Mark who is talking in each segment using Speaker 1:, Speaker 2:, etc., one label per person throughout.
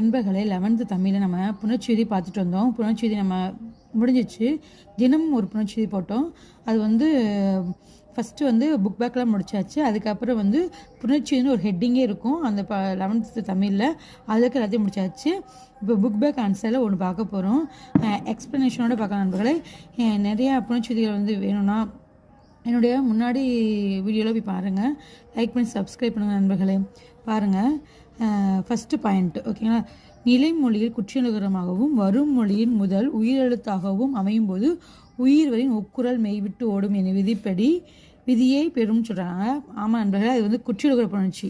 Speaker 1: நண்பர்களே லெவன்த்து தமிழில் நம்ம புணர்ச்செய்தி பார்த்துட்டு வந்தோம். புணர்ச்செய்தி நம்ம முடிஞ்சிச்சு. தினமும் ஒரு புணர்ச்செய்தி போட்டோம். அது வந்து ஃபஸ்ட்டு வந்து புக் பேக்கெலாம் முடிச்சாச்சு. அதுக்கப்புறம் வந்து புணர்ச்சின்னு ஒரு ஹெட்டிங்கே இருக்கும். அந்த ப லெவன்த்து தமிழில் அதுக்கு எல்லாத்தையும் முடிச்சாச்சு. இப்போ புக் பேக் ஆன்சரில் ஒன்று பார்க்க போகிறோம் எக்ஸ்ப்ளனேஷனோட பார்க்க நண்பர்களே. நிறையா புணர்ச்செய்திகள் வந்து வேணும்னா என்னுடைய முன்னாடி வீடியோவில் போய் பாருங்கள் லைக் பண்ணி சப்ஸ்கிரைப் பண்ணுங்கள் நண்பர்களே. பாருங்கள் ஃபஸ்ட்டு பாயிண்ட் ஓகேங்களா நிலை மொழியில் குற்றியலுகரமாகவும் வரும் மொழியின் முதல் உயிரெழுத்தாகவும் அமையும் போது உயிர்வரின் ஒக்குரல் மெய்விட்டு ஓடும் என விதிப்படி விதியை பெறும் சொல்கிறாங்க ஆமாம் நண்பர்களே அது வந்து குற்றியலுகர புணர்ச்சி.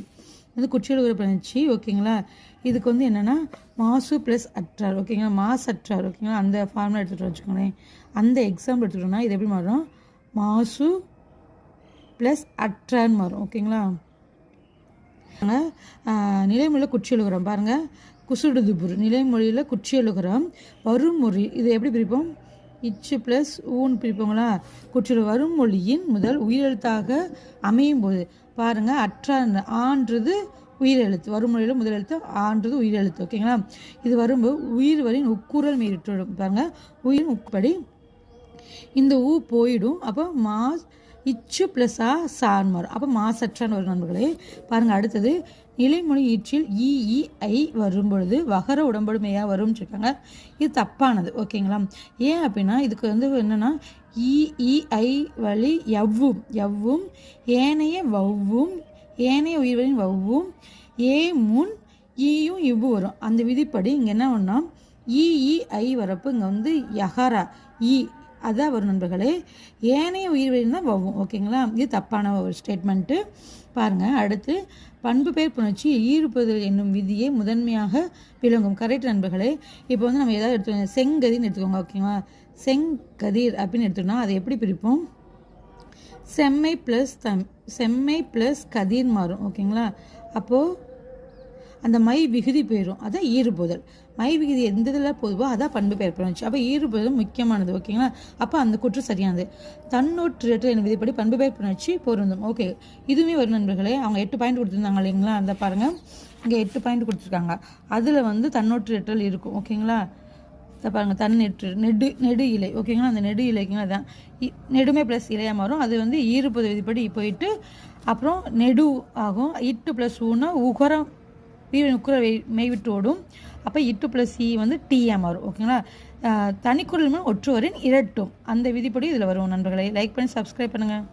Speaker 1: வந்து குற்றியலுகர புணர்ச்சி ஓகேங்களா இதுக்கு வந்து என்னென்னா மாசு ப்ளஸ் அற்றார் ஓகேங்களா மாஸ் அற்றார் ஓகேங்களா அந்த ஃபார்முலா எடுத்துகிட்டு வச்சுக்கோங்களேன். அந்த எக்ஸாம்பிள் எடுத்துக்கிட்டோம்னா இது எப்படி மாறும்? மாசு ப்ளஸ் அட்ரான் வரும் ஓகேங்களா நிலைமொழியில் குற்றியலுகரம் பாருங்கள் குசுடுதுபுரு. நிலைமொழியில் குற்றியலுகரம் வருமொழி இதை எப்படி பிரிப்போம்? இச்சு ப்ளஸ் ஊன் பிரிப்போங்களா குற்றியல் வருமொழியின் முதல் உயிரெழுத்தாக அமையும் போது பாருங்கள் அற்றான் ஆன்றது உயிரெழுத்து. வருமொழியில் முதல் எழுத்து ஆன்றது உயிரெழுத்து ஓகேங்களா இது வரும்போது உயிர் வரின் உக்குரல் மீறிட்டு பாருங்கள் உயிரின் உக்குப்படி இந்த ஊ போயிடும். அப்போ மாஸ் இச்சு ப்ளஸ் ஆ சான் வரும் அப்போ மாசற்றான் வரும் நண்பர்களே. பாருங்கள் அடுத்தது நிலைமொழி ஈற்றில் இஇஐ வரும் பொழுது வகர உடம்படுமையாக வரும்னு இருக்காங்க இது தப்பானது ஓகேங்களா? ஏன் அப்படின்னா இதுக்கு வந்து என்னென்னா இஇஐ வழி எவ்வும் எவ்வும் ஏனைய வவ்வும் ஏனைய உயிர்களின் வவ்வும் ஏ முன் ஈயும் இவ்வு வரும். அந்த விதிப்படி இங்கே என்ன ஒன்றா இஇஐ வரப்போ இங்கே வந்து யஹரா இ அதுதான் வரும் நண்பர்களே. ஏனைய உயிர்வெளியும் தான் வவும் ஓகேங்களா? இது தப்பான ஒரு ஸ்டேட்மெண்ட்டு பாருங்கள் அடுத்து பண்பு பெயர் புணர்ச்சி ஈர்ப்புதல் என்னும் விதியை முதன்மையாக விளங்கும். கரெக்ட் நண்பர்களே இப்போ வந்து நம்ம ஏதாவது எடுத்துக்கோங்க. செங்கதிர்னு எடுத்துக்கோங்க ஓகேங்களா? செங்கதிர் அப்படின்னு எடுத்துட்டோம்னா அதை எப்படி பிரிப்போம்? செம்மை ப்ளஸ் தம் செம்மை ப்ளஸ் கதிர் மாறும் ஓகேங்களா? அப்போது அந்த மை விகுதி போயிடும் அதான் ஈறுபோதல். மை விகுதி எந்த இதில் போதுவோ அதான் பண்பு பெயர் பண்ணுச்சு அப்போ ஈறுபோதல் முக்கியமானது ஓகேங்களா? அப்போ அந்த குற்றம் சரியானது. தன்னூற்று என் விதிப்படி பண்பு பெயர் புணர்ச்சி பொருந்தும். ஓகே. இதுவுமே வரும் நண்பர்களே அவங்க எட்டு பாயிண்ட் கொடுத்துருந்தாங்க இல்லைங்களா? அந்த பாருங்கள் இங்கே எட்டு பாயிண்ட் கொடுத்துருக்காங்க. அதில் வந்து தன்னோற்று எட்டல் இருக்கும் ஓகேங்களா? இதை பாருங்கள் தன் நெற்று நெடு நெடு இலை ஓகேங்களா? அந்த நெடு இலைக்குங்களா அதான். இ- நெடுமை ப்ளஸ் இலையாக மாறும். அது வந்து ஈறுப்பது விதிப்படி போயிட்டு அப்புறம் நெடு ஆகும். இட்டு ப்ளஸ் ஊனா உகரம் வீரன் உக்குற மெய்விட்டு ஓடும் அப்போ இட்டு ப்ளஸ் இ e வந்து டிஎம் வரும் ஓகேங்களா தனிக்குரல் ஒற்றுவரின் இரட்டும். அந்த விதிப்படி இதில் வரும் நண்பர்களை. லைக் பண்ணி சப்ஸ்கிரைப் பண்ணுங்கள்